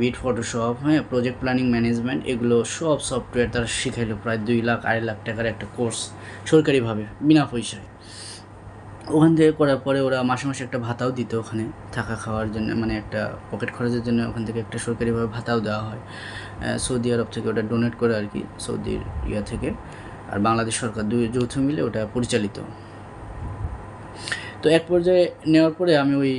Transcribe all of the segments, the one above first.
Bit Photoshop হ্যাঁ project planning management এগুলো সব সফটওয়্যার তারা শিখাইলো প্রায় দুই লাখ, আড়াই লাখ টাকার একটা কোর্স সরকারিভাবে, বিনা পয়সায়। ওখান থেকে করার পরে ওরা মাসে মাসে একটা ভাতাও দিত ওখানে থাকা খাওয়ার জন্য মানে একটা পকেট খরচের জন্য ওখান থেকে একটা সরকারিভাবে ভাতাও দেওয়া হয়। সৌদি আরব থেকে ওটা ডোনেট করে আর কি সৌদির ইয়া থেকে। আর বাংলাদেশ সরকার দুই যৌথ মিলে ওটা পরিচালিত। তো এক পর্যায়ে নেওয়ার পরে আমি ওই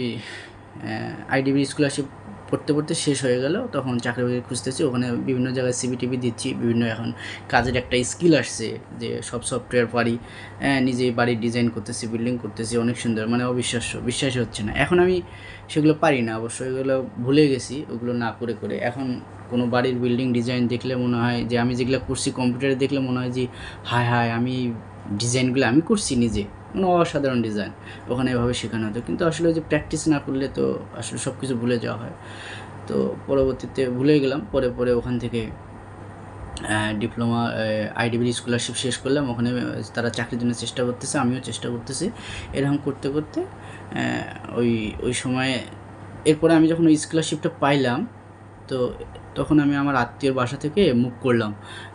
আইডিবি স্কলারশিপ পড়তে পড়তে শেষ হয়ে গেল। তখন চাকরি বাকরি খুঁজতেছি। ওখানে বিভিন্ন জায়গায় সিবি টিভি দিচ্ছি। বিভিন্ন এখন কাজের একটা স্কিল আসছে যে সব সফটওয়্যার পারি। হ্যাঁ, নিজেই বাড়ির ডিজাইন করতেছি বিল্ডিং করতেছি। অনেক সুন্দর। মানে অবিশ্বাস্য বিশ্বাসই হচ্ছে না। এখন আমি সেগুলো পারি না। অবশ্য এগুলো ভুলে গেছি। ওগুলো না করে করে। এখন কোনো বাড়ির বিল্ডিং ডিজাইন দেখলে মনে হয় যে আমি যেগুলো করছি কম্পিউটারে দেখলে মনে হয় যে হায় হায় আমি ডিজাইনগুলো আমি করছি নিজে। অসাধারণ ডিজাইন ওখানে এভাবে শেখানো হতো। কিন্তু আসলে যে প্র্যাকটিস না করলে তো আসলে সব কিছু ভুলে যাওয়া হয়। তো পরবর্তীতে ভুলে গেলাম। পরে পরে ওখান থেকে ডিপ্লোমা আইডিবির স্কলারশিপ শেষ করলাম। ওখানে তারা চাকরির জন্য চেষ্টা করতেছে। আমিও চেষ্টা করতেছি। এরকম করতে করতে ওই ওই সময়ে এরপরে আমি যখন ওই স্কলারশিপটা পাইলাম, তো তখন আমি আমার আত্মীয়র বাসা থেকে মুভ করলাম।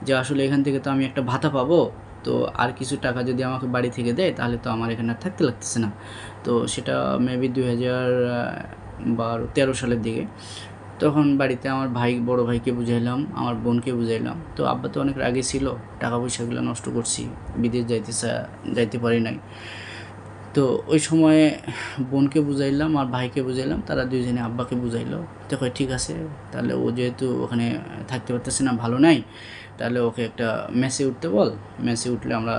যে আসলে এখান থেকে তো আমি একটা ভাতা পাবো। তো আর কিছু টাকা যদি আমাকে বাড়ি থেকে দেয়, তাহলে তো আমার এখানে আর থাকতে লাগতেছে না। তো সেটা মেবি দুই হাজার বারো তেরো সালের দিকে। তখন বাড়িতে আমার ভাই, বড় ভাইকে বুঝাইলাম, আমার বোনকে বুঝাইলাম। তো আব্বা তো অনেক রাগে ছিল টাকা পয়সাগুলো নষ্ট করছি, বিদেশ যাইতে যাইতে পারি নাই। তো ওই সময়ে বোনকে বুঝাইলাম, আর ভাইকে বুঝাইলাম, তারা দুইজনে আব্বাকে বুঝাইলো। তো ঠিক আছে, তাহলে ও যেহেতু ওখানে থাকতে পারতেছে না, ভালো নাই তাহলে ওকে একটা মেসে উঠতে বল। মেসে উঠলে আমরা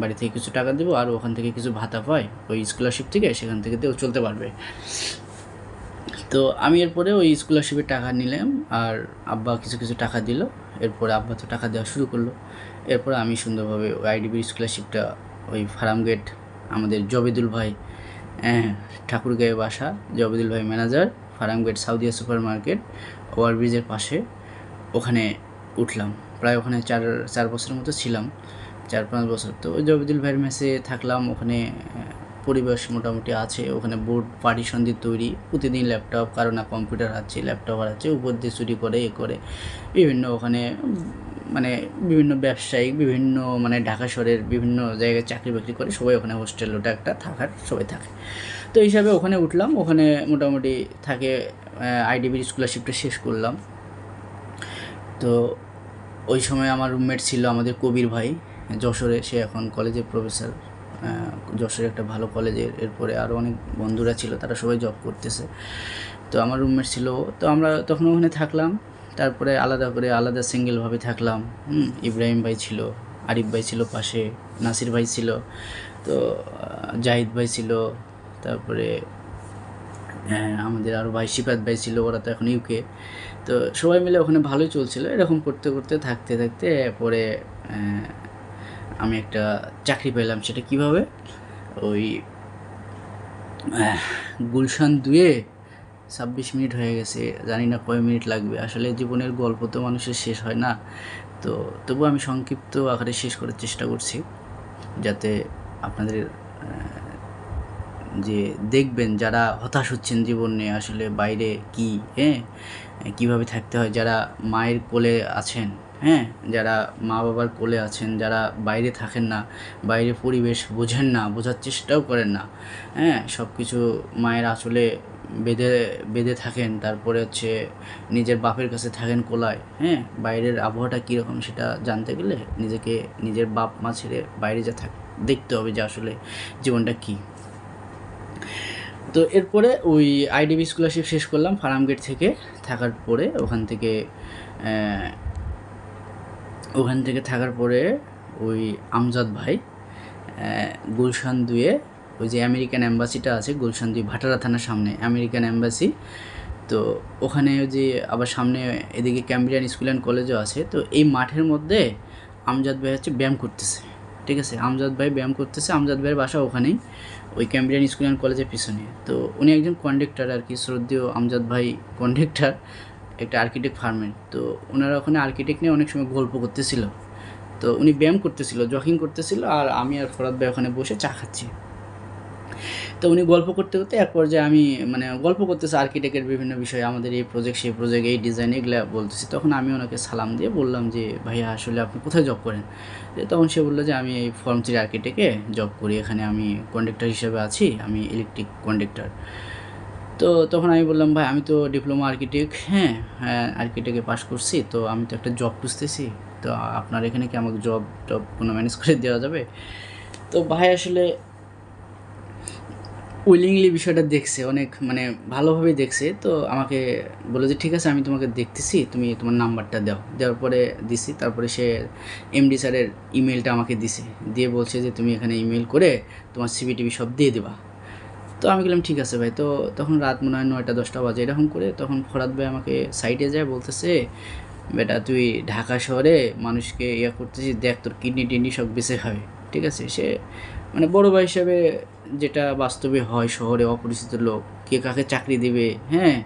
বাড়ি থেকে কিছু টাকা দেবো আর ওখান থেকে কিছু ভাতা পাই। ওই স্কলারশিপ থেকে সেখান থেকে ও চলতে পারবে। তো আমি এরপরে ওই স্কলারশিপের টাকা নিলাম আর আব্বা কিছু কিছু টাকা দিল। এরপরে আব্বা তো টাকা দেওয়া শুরু করল। এরপরে আমি সুন্দরভাবে ওই আইডিবির স্কলারশিপটা ওই ফার্ম গেট আমাদের জবেদুল ভাই হ্যাঁ ঠাকুরগাঁয়ে বাসা, জবেদুল ভাই manager Farmgate, Saudia super market ওভারব্রিজের পাশে ওখানে উঠলাম। প্রায় ওখানে চার চার বছরের মতো ছিলাম, চার, পাঁচ বছর। তো ওই জবিদুল ভাইয়ের মেসে থাকলাম, ওখানে পরিবেশ মোটামুটি আছে, ওখানে বোর্ড পার্টিশন দিয়ে তৈরি, প্রতিদিন ল্যাপটপ কারও না কম্পিউটার আছে ল্যাপটপ আছে উপর দিয়ে চুরি করে, এ করে। বিভিন্ন ওখানে মানে বিভিন্ন ব্যবসায়িক, বিভিন্ন মানে ঢাকা শহরের বিভিন্ন জায়গায় চাকরি বাকরি করে সবাই ওখানে হোস্টেল ওটা একটা থাকার, সবাই থাকে। তো হিসাবে ওখানে উঠলাম, ওখানে মোটামুটি থাকে আইডিবির স্কলারশিপটা শেষ করলাম। তো ওই সময় আমার রুমমেট ছিল আমাদের কবির ভাই, যশোরে। সে এখন কলেজের প্রফেসর যশোরে একটা ভালো কলেজের এরপরে আরও অনেক বন্ধুরা ছিল, তারা সবাই জব করতেছে। তো আমার রুমমেট ছিল। তো আমরা তখন ওখানে থাকলাম। তারপরে আলাদা করে আলাদা সিঙ্গেলভাবে থাকলাম। হুম, ইব্রাহিম ভাই ছিল, আরিফ ভাই ছিল পাশে, নাসির ভাই ছিল। তো জাহিদ ভাই ছিল। তারপরে হ্যাঁ আমাদের আরও ভাই শিপাত ভাই ছিল, ওরা তো এখন ইউকে তো সবাই মিলে ওখানে ভালোই চলছিল, এরকম করতে করতে, থাকতে থাকতে পরে আমি একটা চাকরি পেলাম সেটা কীভাবে? ওই গুলশান দুয়ে ছাব্বিশ মিনিট হয়ে গেছে, জানি না কয় মিনিট লাগবে। আসলে জীবনের গল্প তো মানুষের শেষ হয় না। তো তবু আমি সংক্ষিপ্ত আকারে শেষ করার চেষ্টা করছি, যাতে আপনাদের যে দেখবেন যারা হতাশ হচ্ছেন জীবন নিয়ে আসলে বাইরে কি হ্যাঁ? কীভাবে থাকতে হয়, যারা মায়ের কোলে আছেন হ্যাঁ? যারা মা বাবার কোলে আছেন, যারা বাইরে থাকেন না, বাইরে পরিবেশ বোঝেন না, বোঝার চেষ্টাও করেন না হ্যাঁ? সব কিছু মায়ের আঁচলে বেঁধে বেঁধে থাকেন, তারপরে হচ্ছে নিজের বাপের কাছে থাকেন কোলায় হ্যাঁ? বাইরের আবহাওয়াটা কীরকম সেটা জানতে গেলে নিজেকে নিজের বাপ মা ছেড়ে বাইরে যা থাক, দেখতে হবে যে আসলে জীবনটা কী। তো এরপরে ওই আইডিবি স্কলারশিপ শেষ করলাম ফার্মগেট থেকে। থাকার পরে ওখান থেকে ওখান থেকে থাকার পরে ওই আমজাদ ভাই গুলশান দুয়ে ওই যে আমেরিকান অ্যাম্বাসিটা আছে, গুলশান দুই ভাটারা থানার সামনে, আমেরিকান অ্যাম্বাসি তো ওখানে ওই যে আবার সামনে এদিকে ক্যাম্ব্রিয়ান স্কুল অ্যান্ড কলেজও আছে। তো এই মাঠের মধ্যে আমজাদ ভাই হচ্ছে ব্যায়াম করতেছে। ঠিক আছে, আমজাদ ভাই ব্যায়াম করতেছে, আমজাদ ভাইয়ের বাসা ওখানেই, ওই ক্যাম্বিয়ান স্কুল অ্যান্ড কলেজের পিছনে। তো উনি একজন কন্ডাক্টার আর কি, শ্রদ্ধেয় আমজাদ ভাই কন্ডাক্টার একটা আর্কিটেক্ট ফার্মের তো ওনারা ওখানে আর্কিটেক্ট নিয়ে অনেক সময় গল্প করতেছিল। তো উনি ব্যায়াম করতেছিল জগিং করতেছিল, আর আমি আর ফরাদ ভাই ওখানে বসে চা খাচ্ছি। তো উনি গল্প করতে করতে এক পর্যায়ে আমি মানে গল্প করতেছে আর্কিটেক্টের বিভিন্ন বিষয়ে, আমাদের এই প্রজেক্ট সেই প্রজেক্ট এই ডিজাইন এগুলো বলতেছি। তখন আমি ওনাকে সালাম দিয়ে বললাম যে, ভাইয়া, আসলে আপনি কোথায় জব করেন? তখন সে বলল যে, আমি এই ফর্ম থ্রি আর্কিটেক্টে জব করি। এখানে আমি কন্ডাক্টর হিসেবে আছি, আমি ইলেকট্রিক কন্ডাক্টর তো তখন আমি বললাম, ভাই, আমি তো ডিপ্লোমা আর্কিটেক্ট হ্যাঁ হ্যাঁ আর্কিটেক্টে পাশ করছি, তো আমি তো একটা জব খুঁজতেছি। তো আপনার এখানে কি আমাকে জব টব কোনো ম্যানেজ করে দেওয়া যাবে? তো ভাই, আসলে উইলিংলি বিষয়টা দেখছে, অনেক মানে ভালোভাবেই দেখছে, তো আমাকে বলে যে, ঠিক আছে, আমি তোমাকে দেখতেছি, তুমি তোমার নাম্বারটা দাও। দেওয়ার পরে দিছি, তারপরে সে এমডি স্যারের ইমেলটা আমাকে দিছে, দিয়ে বলছে যে, তুমি এখানে ইমেল করে তোমার সিবি টিভি সব দিয়ে দেবা। তো আমি বললাম, ঠিক আছে ভাই। তো তখন রাত মনে হয় নয়টা, দশটা বাজে, এরকম করে তখন ফরাদ ভাই আমাকে সাইডে যায়, বলতেছে, বেটা, তুই ঢাকা শহরে মানুষকে ইয়া করতেছিস, দেখ তোর কিডনি টিডনি সব বেঁচে খাবে। ঠিক আছে, সে মানে বড় ভাই হিসাবে যেটা বাস্তবে হয় শহরে অপরিচিত লোক, কে কাকে চাকরি দেবে হ্যাঁ?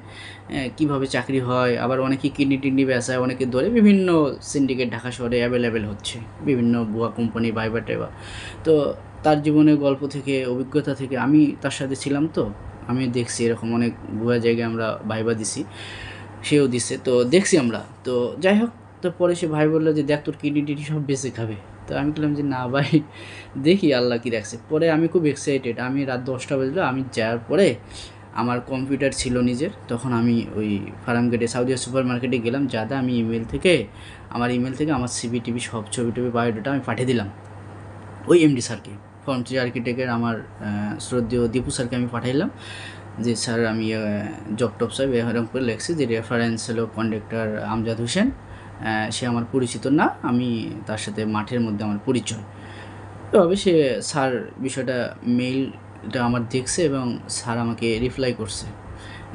কীভাবে চাকরি হয়? আবার অনেকে কিডনি টিডনি বেচায়, অনেকে ধরে বিভিন্ন সিন্ডিকেট ঢাকা শহরে অ্যাভেলেবেল হচ্ছে, বিভিন্ন বুয়া কোম্পানি বাইবা টাইবা তো তার জীবনের গল্প থেকে, অভিজ্ঞতা থেকে আমি তার সাথে ছিলাম তো, আমি দেখছি এরকম অনেক ভুয়া জায়গায় আমরা ভাইবা দিছি, সেও দিছে, তো দেখছি আমরা। তো যাই হোক, তো পরে সে ভাই বলল যে, দেখ তোর কিডনি টিডনি সব বেঁচে খাবে। তো আমি বললাম যে, না ভাই, দেখি আল্লাহ কি রাখছে। পরে আমি খুব এক্সাইটেড আমি রাত দশটা বাজলো, আমি যাওয়ার পরে আমার কম্পিউটার ছিল নিজের, তখন আমি ওই ফার্ম গেটে সাউদি সুপার মার্কেটে গেলাম যাতে আমি ইমেল থেকে, আমার ইমেল থেকে আমার সিবি টিভি সব ছবি টবি বায়োডাটা আমি পাঠিয়ে দিলাম। ওই এমডি স্যারকে ফর্ম থ্রি আর্কিটেক্টের আমার শ্রদ্ধেয় দীপু স্যারকে আমি পাঠাইলাম যে, স্যার, আমি জব টপ সাহেব এরকম করে লেখছি, যে রেফারেন্স হলো কন্ডাক্টর আমজাদ হোসেন সে আমার পরিচিত না, আমি তার সাথে মাঠের মধ্যে আমার পরিচয়। তবে সে স্যার বিষয়টা মেইলটা আমার দেখছে এবং স্যার আমাকে রিপ্লাই করছে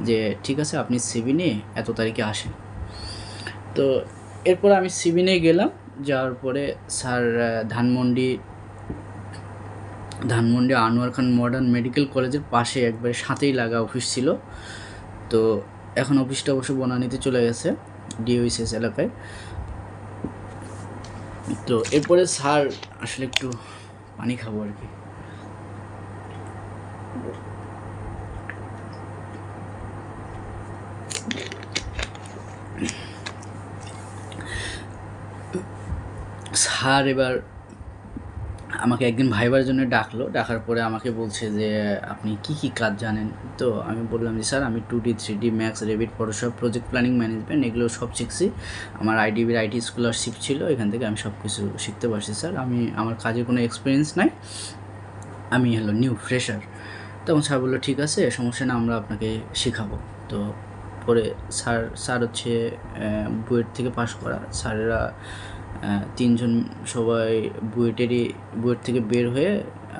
যে, ঠিক আছে, আপনি সিবি নিয়ে এত তারিখে আসেন। তো এরপর আমি সিবি নিয়ে গেলাম, যাওয়ার পরে sir Dhanmondi Dhanmondi Anwar Khan modern medical কলেজের পাশে একবারে সাথেই লাগা অফিস ছিল। তো এখন অফিসটা অবশ্য বনানীতে চলে গেছে। ডিওইসিএস এলাকায়। তো এরপরে স্যার আসলে একটু পানি খাব আর কি। স্যার এবার আমাকে একদিন ভাইবার জন্য ডাকলো, ডাকার পরে আমাকে বলছে যে, আপনি কি কি কাজ জানেন? তো আমি বললাম যে, স্যার, আমি two D three D max Revit Photoshop project planning management এগুলো সব শিখছি। আমার আইডিবির আইটি স্কলারশিপ ছিল, এখান থেকে আমি সব কিছু শিখতে পারছি, স্যার। আমি, আমার কাজের কোনো এক্সপিরিয়েন্স নাই। আমি হলো নিউ ফ্রেশার তখন স্যার বলল, ঠিক আছে, সমস্যা না আমরা আপনাকে শেখাবো। তো পরে স্যার স্যার হচ্ছে বুয়েট থেকে পাশ করা। স্যারেরা তিনজন সবাই বুয়েটেরই, বুয়েট থেকে বের হয়ে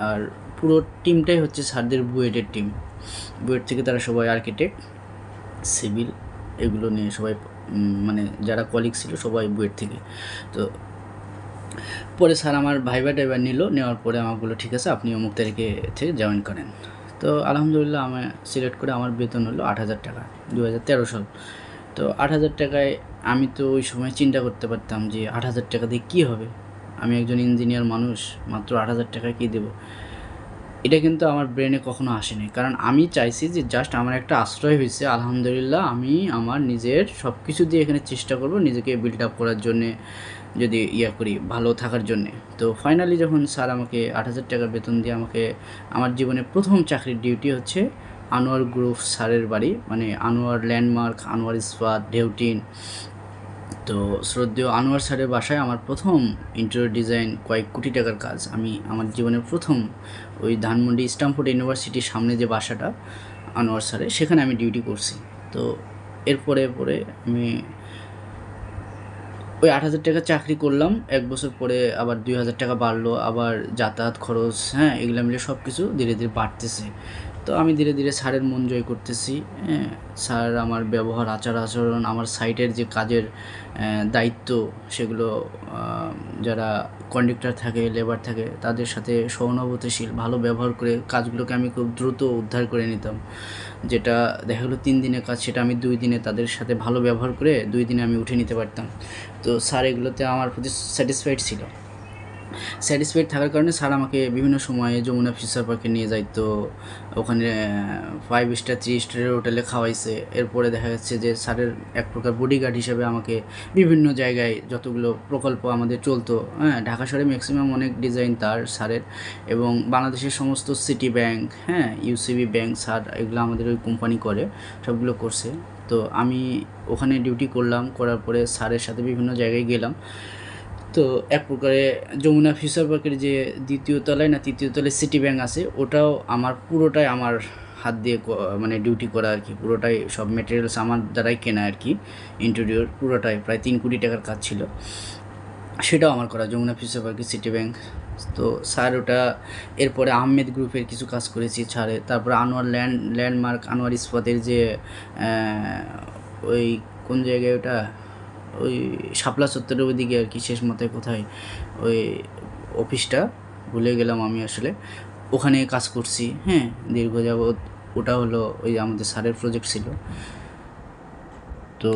আর পুরো টিমটাই হচ্ছে স্যারদের বুয়েটের টিম। বুয়েট থেকে তারা সবাই আর্কিটেক্ট, সিভিল এগুলো নিয়ে সবাই মানে যারা কলিগ ছিল সবাই বুয়েট থেকে। তো পরে স্যার আমার ভাইবা টাইবা নিল, নেওয়ার পরে বলল, ঠিক আছে, আপনি অমুক তারিখে থেকে জয়েন করেন। তো আলহামদুলিল্লাহ, আমি সিলেক্ট করে আমার বেতন হলো আট হাজার টাকা দু হাজার তেরো সাল। তো আট হাজার টাকায় আমি তো ওই সময় চিন্তা করতে পারতাম যে আট হাজার টাকা দিয়ে কী হবে? আমি একজন ইঞ্জিনিয়ার মানুষ, মাত্র আট হাজার টাকা কী দেবো? এটা কিন্তু আমার ব্রেনে কখনো আসেনি। কারণ আমি চাইছি যে জাস্ট আমার একটা আশ্রয় হয়েছে, আলহামদুলিল্লাহ আমি আমার নিজের সব কিছু দিয়ে এখানে চেষ্টা করব নিজেকে বিল্ড আপ করার জন্যে, যদি ইয়া করি, ভালো থাকার জন্যে। তো ফাইনালি যখন স্যার আমাকে আট হাজার টাকা বেতন দিয়ে আমাকে, আমার জীবনে প্রথম চাকরির ডিউটি হচ্ছে আনোয়ার গ্রুপ স্যারের বাড়ি মানে আনোয়ার ল্যান্ডমার্ক, আনোয়ার ইস্পাত ডেউটিন তো শ্রদ্ধেয় আনোয়ার স্যারের বাসায় আমার প্রথম ইন্টেরিয়র ডিজাইন কয়েক কোটি টাকার কাজ। আমি আমার জীবনের প্রথম ওই ধানমন্ডি স্টামফোর্ড ইউনিভার্সিটির সামনে যে বাসাটা আনোয়ার স্যারের, সেখানে আমি ডিউটি করছি। তো এরপরে পরে আমি ওই আট হাজার টাকা চাকরি করলাম। এক বছর পরে আবার দুই হাজার টাকা বাড়লো, আবার যাতায়াত খরচ হ্যাঁ এগুলো মিলে সব কিছু ধীরে ধীরে বাড়তেছে। তো আমি ধীরে ধীরে স্যারের মন জয় করতেছি। হ্যাঁ স্যার আমার ব্যবহার, আচার, আচরণ, আমার সাইটের যে কাজের দায়িত্ব সেগুলো যারা কন্ডাক্টর থাকে লেবার থাকে, তাদের সাথে সহানুভূতিশীল, ভালো ব্যবহার করে কাজগুলোকে আমি খুব দ্রুত উদ্ধার করে নিতাম। যেটা দেখা গেলো তিন দিনের কাজ, সেটা আমি দুই দিনে তাদের সাথে ভালো ব্যবহার করে দুই দিনে আমি উঠে নিতে পারতাম। তো স্যার এগুলোতে আমার প্রতি স্যাটিসফাইড ছিল। স্যাটিসফাইড থাকার কারণে স্যার আমাকে বিভিন্ন সময়ে যমুনা ফিউচার পার্কে নিয়ে যাইতো। ওখানে ফাইভ স্টার থ্রি স্টারের হোটেলে খাওয়াইছে। এরপরে দেখা যাচ্ছে যে স্যারের এক প্রকার বডিগার্ড হিসেবে আমাকে বিভিন্ন জায়গায় যতগুলো প্রকল্প আমাদের চলতো হ্যাঁ ঢাকা শহরে ম্যাক্সিমাম অনেক ডিজাইন তার, স্যারের এবং বাংলাদেশের সমস্ত সিটি ব্যাংক হ্যাঁ ইউসিবি ব্যাংক স্যার এগুলো আমাদের ওই কোম্পানি করে, সবগুলো করছে। তো আমি ওখানে ডিউটি করলাম, করার পরে স্যারের সাথে বিভিন্ন জায়গায় গেলাম। তো এক প্রকারে যমুনা ফিউচার পার্কের যে দ্বিতীয় তলায় না তৃতীয় তলায় সিটি ব্যাংক আছে, ওটাও আমার পুরোটাই আমার হাত দিয়ে মানে ডিউটি করা আর কি। পুরোটাই সব মেটেরিয়ালস আমার দ্বারাই কেনা আর কি ইন্টেরিয়র পুরোটাই, প্রায় তিন কোটি টাকার কাজ ছিল। সেটাও আমার করা, যমুনা ফিউচার পার্কের সিটি ব্যাংক। তো স্যার ওটা, এরপরে আহমেদ গ্রুপের কিছু কাজ করেছি ছাড়ে। তারপরে আনোয়ার ল্যান্ড ল্যান্ডমার্ক, আনোয়ার ইস্পাতের যে ওই কোন জায়গায় ওটা? ওই শাপলা চত্বরের ওইদিকে আর কি শেষ মাথায় কোথায় ওই অফিসটা, ভুলে গেলাম আমি আসলে। ওখানে কাজ করছি হ্যাঁ দীর্ঘ যাবৎ। ওটা হলো ওই আমাদের স্যারের প্রজেক্ট ছিল। তো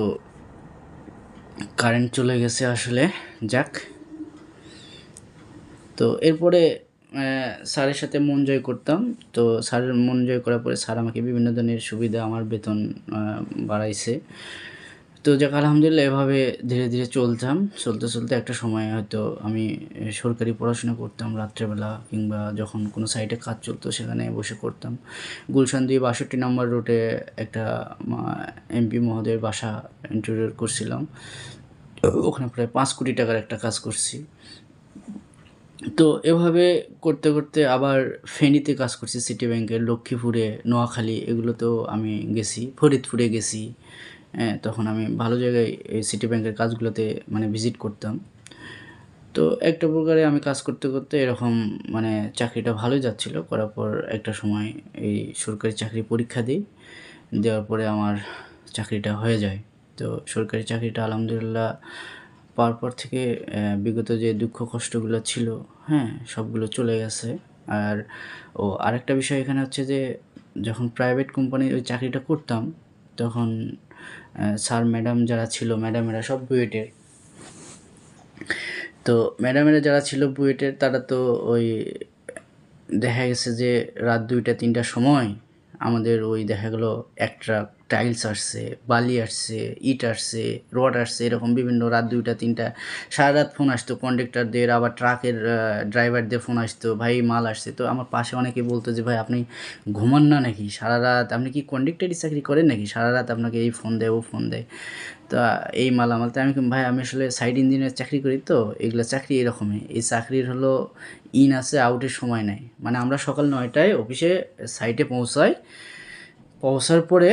কারেন্ট চলে গেছে আসলে, যাক। তো এরপরে স্যারের সাথে মন জয় করতাম। তো স্যারের মন জয় করার পরে স্যার আমাকে বিভিন্ন ধরনের সুবিধা, আমার বেতন বাড়াইছে। তো যাক, আলহামদুলিল্লাহ এভাবে ধীরে ধীরে চলতাম। চলতে চলতে একটা সময় হয়তো আমি সরকারি পড়াশোনা করতাম রাত্রেবেলা কিংবা যখন কোনো সাইটে কাজ চলতো সেখানে বসে করতাম। গুলশান দুই বাষট্টি নম্বর রোডে একটা এমপি মহোদয়ের বাসা ইন্টারভিউ করছিলাম। ওখানে প্রায় পাঁচ কোটি টাকার একটা কাজ করছি। তো এভাবে করতে করতে আবার ফেনীতে কাজ করছি সিটি ব্যাংকের লক্ষ্মীপুরে, নোয়াখালী, এগুলোতেও আমি গেছি, ফরিদপুরে গেছি। তখন আমি ভালো জায়গায় এই সিটি ব্যাংকের কাজগুলোতে মানে ভিজিট করতাম। তো একটা প্রকারে আমি কাজ করতে করতে এরকম মানে চাকরিটা ভালোই যাচ্ছিল। করার পর একটা সময় এই সরকারি চাকরি পরীক্ষা দিই, দেওয়ার পরে আমার চাকরিটা হয়ে যায়। তো সরকারি চাকরিটা আলহামদুলিল্লাহ পাওয়ার পর থেকে বিগত যে দুঃখ কষ্টগুলো ছিল হ্যাঁ সবগুলো চলে গেছে। আর, ও, আরেকটা বিষয় এখানে হচ্ছে যে, যখন প্রাইভেট কোম্পানির ওই চাকরিটা করতাম, তখন স্যার, ম্যাডাম যারা ছিল, ম্যাডামেরা সব বুয়েটের। তো ম্যাডামেরা যারা ছিল বুয়েটের, তারা তো ওই দেখা গেছে যে রাত দুইটা, তিনটার সময় আমাদের ওই দেখা গেলো এক ট্রাক টাইলস আসছে, বালি আসছে, ইট আসছে, রড আসছে, এরকম বিভিন্ন রাত দুইটা, তিনটা, সারা রাত ফোন আসতো কন্ডাক্টারদের, আবার ট্রাকের ড্রাইভারদের ফোন আসতো, ভাই, মাল আসছে। তো আমার পাশে অনেকে বলতো যে, ভাই, আপনি ঘুমান না নাকি? সারা রাত আপনি কি কন্ডাক্টারি চাকরি করেন নাকি? সারা রাত আপনাকে এই ফোন দেয়, ও ফোন দেয়। তা এই মালামাল তো আমি ভাই, আমি আসলে সাইড ইঞ্জিনিয়ার চাকরি করি তো, এগুলো চাকরি এরকমই। এই চাকরির হলো ইন আছে আউটের সময় নাই। মানে আমরা সকাল নয়টায় অফিসে সাইটে পৌঁছাই, পৌঁছার পরে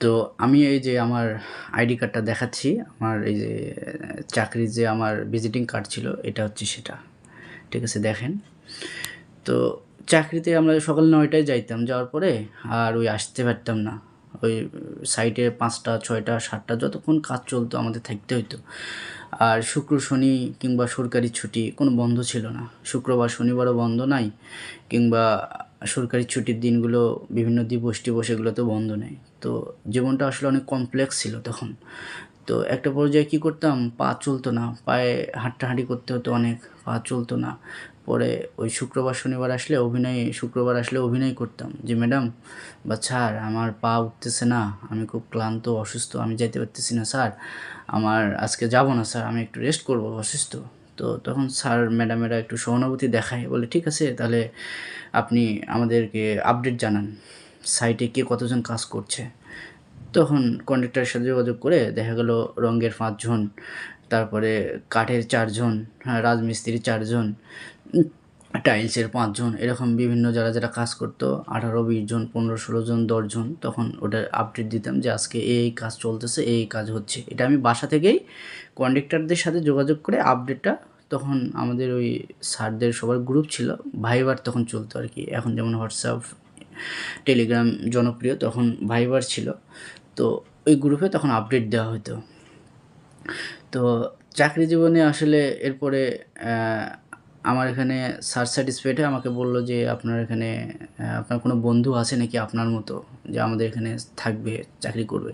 তো আমি এই যে আমার আইডি কার্ডটা দেখাচ্ছি, আমার এই যে, চাকরির যে আমার ভিজিটিং কার্ড ছিল, এটা হচ্ছে সেটা। ঠিক আছে, দেখেন। তো চাকরিতে আমরা সকাল নয়টায় যাইতাম, যাওয়ার পরে আর ওই আসতে পারতাম না। ওই সাইটে পাঁচটা, ছয়টা, সাতটা, যতক্ষণ কাজ চলতো আমাদের থাকতে হইতো। আর শুক্র, শনি কিংবা সরকারি ছুটি কোনো বন্ধ ছিল না। শুক্রবার, শনিবারও বন্ধ নাই, কিংবা সরকারি ছুটির দিনগুলো বিভিন্ন দিবস টিবস এগুলোতেও বন্ধ নেই। তো জীবনটা আসলে অনেক কমপ্লেক্স ছিল তখন। তো একটা পর্যায়ে কী করতাম, পা চলতো না, পায়ে হাঁটাহাঁটি করতে হতো অনেক, পা চলতো না। পরে ওই শুক্রবার শনিবার আসলে অভিনয়, শুক্রবার আসলে অভিনয় করতাম। যে, ম্যাডাম, বা স্যার, আমার পা উঠতেছে না, আমি খুব ক্লান্ত, অসুস্থ, আমি যাইতে পারতেছি না, স্যার। আমার আজকে যাব না, স্যার, আমি একটু রেস্ট করব, অসুস্থ। তো তখন স্যার ম্যাডামেরা একটু সহানুভূতি দেখায়, বলে, ঠিক আছে, তাহলে আপনি আমাদেরকে আপডেট জানান। সাইটে কে কতজন কাজ করছে। তখন কন্ডাক্টরের সাথে যোগাযোগ করে দেখা গেল রঙের পাঁচজন, তারপরে কাঠের চারজন হ্যাঁ রাজমিস্ত্রির চারজন টাইলসের পাঁচজন, এরকম বিভিন্ন যারা যারা কাজ করতো, আঠারো, বিশ জন, পনেরো, ষোলো জন দশজন তখন ওটার আপডেট দিতাম যে আজকে এই কাজ চলতেছে, এই কাজ হচ্ছে। এটা আমি বাসা থেকেই কন্ডাক্টরদের সাথে যোগাযোগ করে আপডেটটা তখন আমাদের ওই স্যারদের সবার গ্রুপ ছিল ভাইবার তখন চলতো আর কি। এখন যেমন হোয়াটসঅ্যাপ টেলিগ্রাম জনপ্রিয়, তখন ভাইবার ছিল। তো ওই গ্রুপে তখন আপডেট দেওয়া হতো। তো চাকরি জীবনে আসলে এরপরে আমার এখানে স্যার স্যাটিসফাইডে আমাকে বলল যে, আপনার এখানে আপনার কোনো বন্ধু আছে নাকি আপনার মতো যে আমাদের এখানে থাকবে, চাকরি করবে?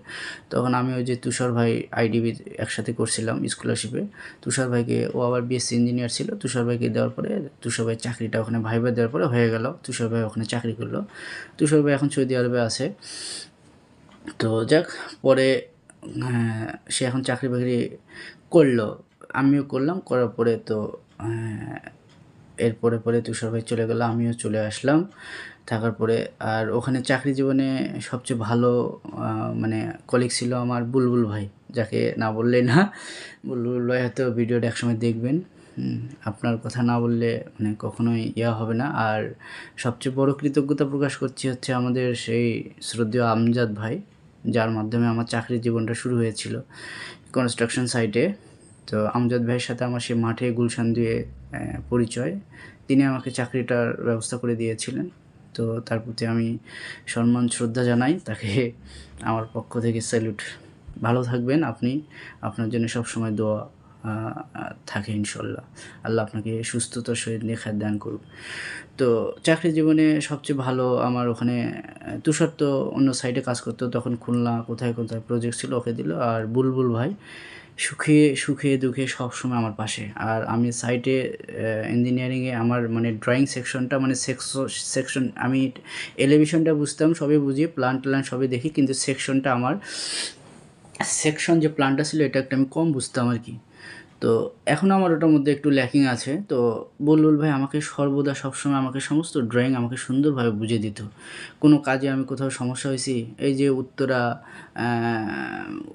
তখন আমি ওই যে তুষার ভাই আইডিবি একসাথে করছিলাম স্কলারশিপে তুষার ভাইকে, ও আবার বিএসসি ইঞ্জিনিয়ার ছিল, তুষার ভাইকে দেওয়ার পরে তুষার ভাই চাকরিটা ওখানে ভাইবা দেওয়ার পরে হয়ে গেল, তুষার ভাই ওখানে চাকরি করল। তুষার ভাই এখন সৌদি আরবে আছে। তো যাক, পরে সে এখন চাকরি বাকরি করল। আমিও করলাম, করার পরে তো এরপরে পরে তুষার ভাই চলে গেল, আমিও চলে আসলাম। থাকার পরে আর ওখানে চাকরি জীবনে সবচেয়ে ভালো মানে কলিগ ছিল আমার বুলবুল ভাই, যাকে না বললেই না। বুলবুল ভাই হয়তো ভিডিওটা একসময় দেখবেন। আপনার কথা না বললে মানে কখনোই ইয়া হবে না। আর সবচেয়ে বড় কৃতজ্ঞতা প্রকাশ করছি হচ্ছে আমাদের সেই শ্রদ্ধেয় আমজাদ ভাই, যার মাধ্যমে আমার চাকরির জীবনটা শুরু হয়েছিল কনস্ট্রাকশন সাইটে তো আমজাদ ভাইয়ের সাথে আমার সেই মাঠে গুলশান দিয়ে পরিচয়। তিনি আমাকে চাকরিটার ব্যবস্থা করে দিয়েছিলেন। তো তার প্রতি আমি সম্মান, শ্রদ্ধা জানাই। তাকে আমার পক্ষ থেকে স্যালুট ভালো থাকবেন আপনি। আপনার জন্য সবসময় দোয়া থাকে ইনশাল্লাহ আল্লাহ আপনাকে সুস্থতার সহিত নেখার দান করুক। তো চাকরি জীবনে সবচেয়ে ভালো আমার ওখানে তুষার তো অন্য সাইডে কাজ করতো। তখন খুলনা কোথায় কোথায় প্রজেক্ট ছিল ওকে দিল। আর বুলবুল ভাই সুখে সুখে, দুঃখে সবসময় আমার পাশে। আর আমি সাইটে ইঞ্জিনিয়ারিংয়ে আমার মানে ড্রয়িং সেকশনটা মানে সেকশন আমি এলিভেশনটা বুঝতাম, সবই বুঝি প্ল্যান ট্লান সবই দেখি, কিন্তু সেকশনটা আমার সেকশন যে প্ল্যানটা ছিল, এটা একটা আমি কম বুঝতাম আর কি। তো এখন আমার ওটার মধ্যে একটু ল্যাকিং আছে। তো বলবুল ভাই আমাকে সর্বদা সবসময় আমাকে সমস্ত ড্রয়িং আমাকে সুন্দরভাবে বুঝিয়ে দিত। কোনো কাজে আমি কোথাও সমস্যা হয়েছি, এই যে Uttara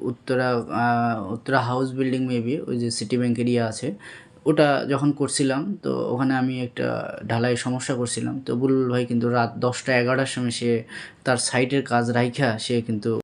Uttara Uttara house building maybe ওই যে সিটি ব্যাংকের ইয়ে আছে, ওটা যখন করছিলাম, তো ওখানে আমি একটা ঢালাই সমস্যা করছিলাম। তো বুলবুল ভাই কিন্তু রাত দশটা এগারোটার সময় সে তার সাইটের কাজ রাইখা সে কিন্তু